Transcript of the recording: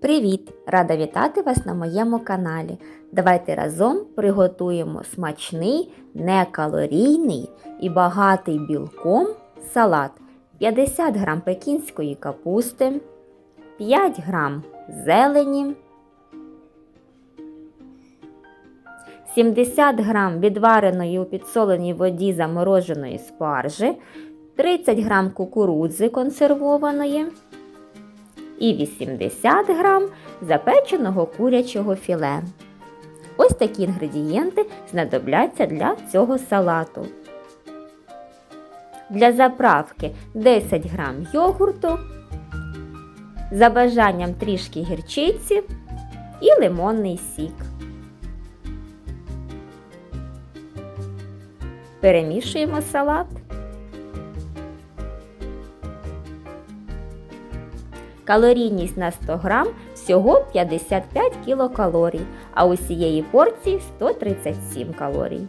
Привіт! Рада вітати вас на моєму каналі. Давайте разом приготуємо смачний, некалорійний і багатий білком салат. 50 г пекінської капусти, 5 г зелені, 70 г відвареної у підсоленій воді замороженої спаржі, 30 г кукурудзи консервованої і 80 грам запеченого курячого філе. Ось такі інгредієнти знадобляться для цього салату. Для заправки 10 грам йогурту, за бажанням трішки гірчиці і лимонний сік. Перемішуємо салат. Калорійність на 100 грам всього 55 кілокалорій, а усієї порції 137 калорій.